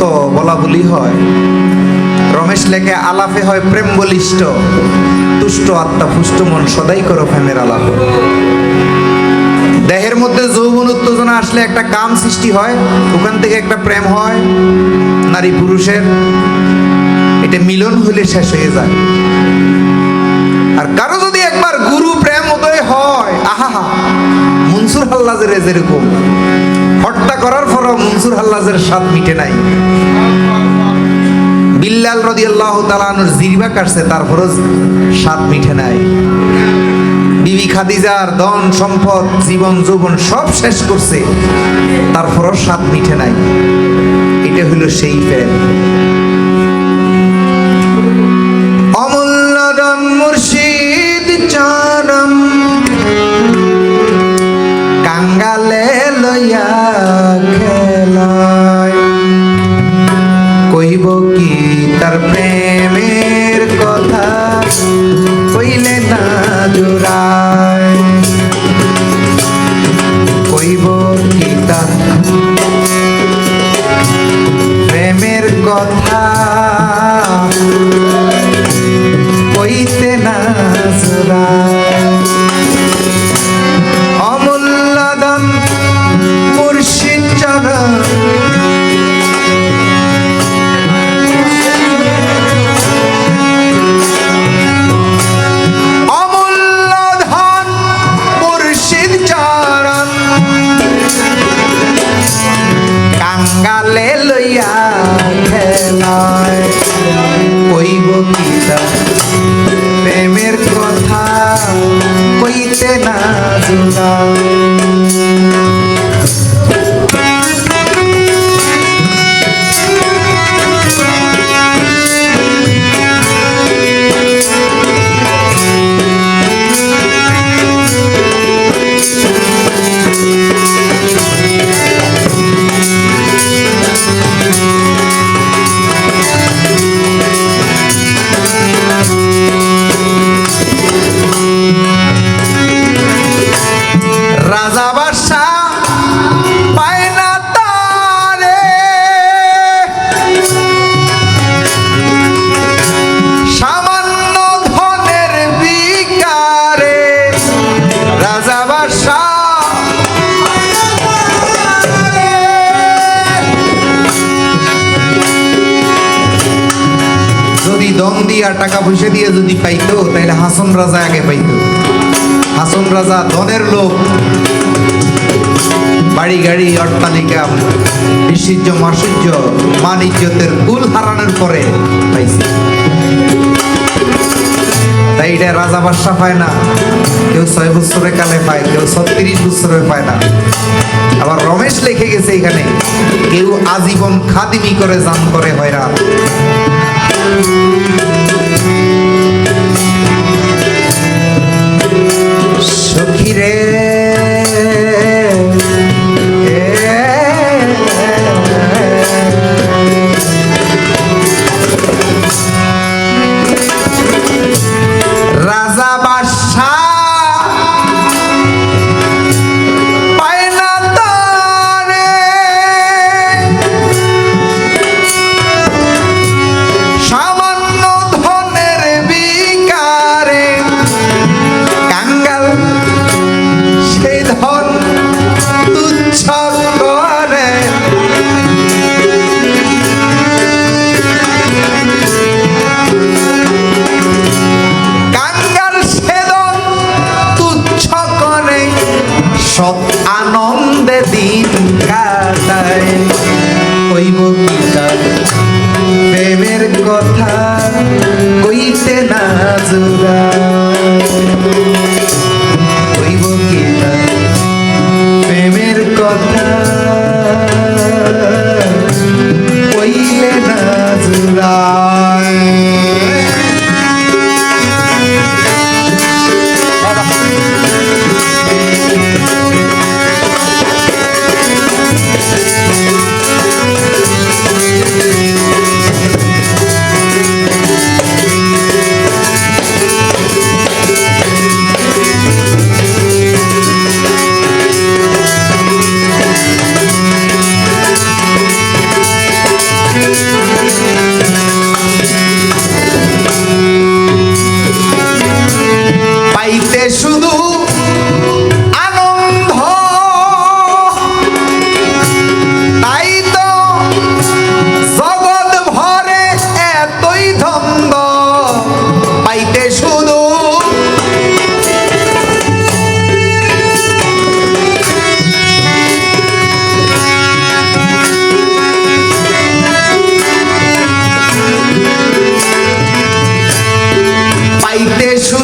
যত বলা বলি হয়। রমেশ লেখে, আলাপে হয় প্রেম বলিষ্ঠ। তুষ্ট আত্মা পুষ্ট মন, সদাই করো প্রেমের আলাপ। দেহের মধ্যে যৌবন উত্তেজনা আসলে একটা কাম সৃষ্টি হয়, ওখান থেকে একটা প্রেম হয়, নারী পুরুষের। এটা মিলন হলে শেষ হয়ে যায়। আর কারও যদি একবার গুরু প্রেম উদয় হয় আহা মনসুর হাল্লাজের যেরকম। হত্যা করার পরও মনসুর হাল্লাজের স্বাদ মিটে নাই। বিল্লাল রদি আল্লাহ তালানুর জিরবা কাটছে তারপরও স্বাদ মিঠে নাই। বিবি খাদিজার ধন, সম্পদ, জীবন, যৌবন সব শেষ করছে তারপরও স্বাদ মিঠে নাই। এটা হলো সেই প্রেম প্রেমের দম দিয়া টাকা পয়সা দিয়ে যদি পাইতো তাহলে হাসন রাজা আগে পাইতো। হাসন রাজা ধনের লোক। বাড়ি, গাড়ি, অট্টালিকা বিশ্বর্য মাসুর্য মান ইজ্জতের কুল হারানোর পরে পাইছে। তাই এটা রাজা বাদশা পায় না। কেউ ছয় বছরের কালে পায়, কেউ ছত্রিশ বছরের পায় না। আবার রমেশ লিখে গেছে এখানে, কেউ আজীবন খাদিমি করে জান করে হয়রান। সৎ আনন্দে দিন প্রেমের কথা কইতে না কি প্রেমের কথা কইলে না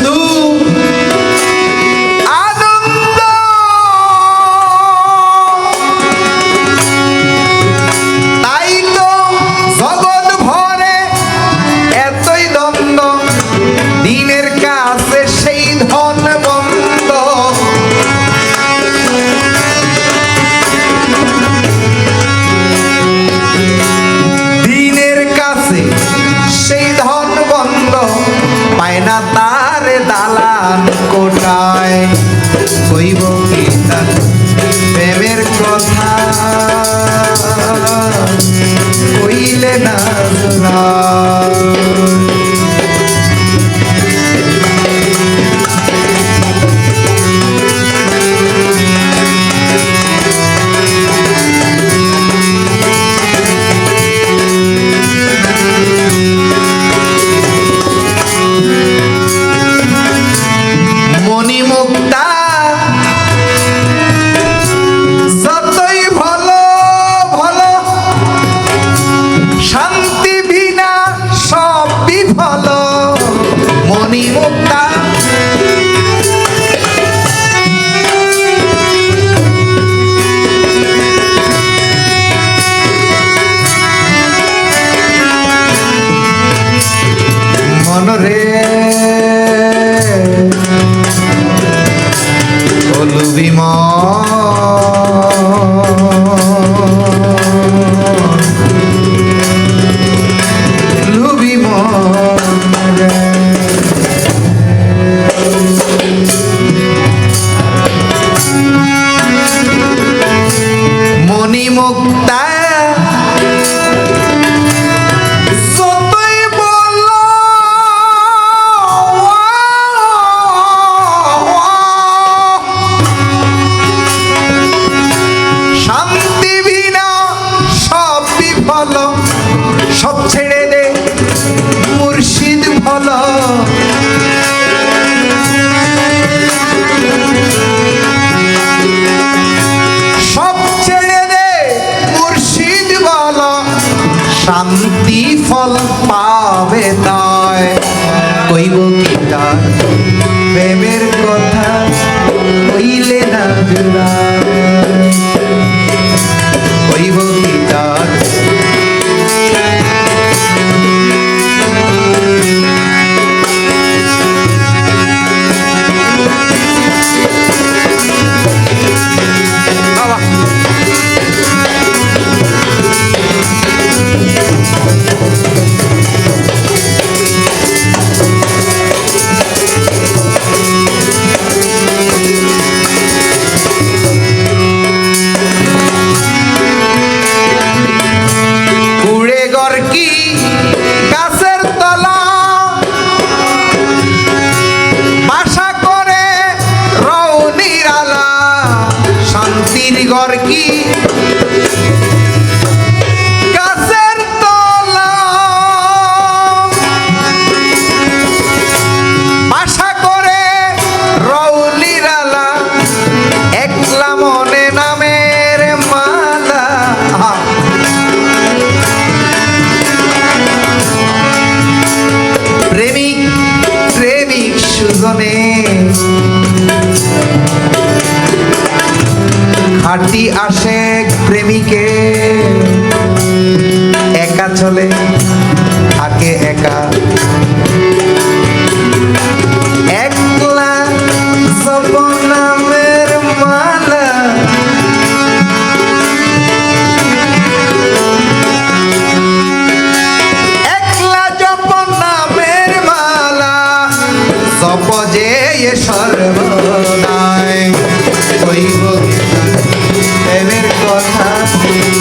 Jesus. মুক্তা খাটি আশেক প্রেমিকে। একা চলে কথা কইতে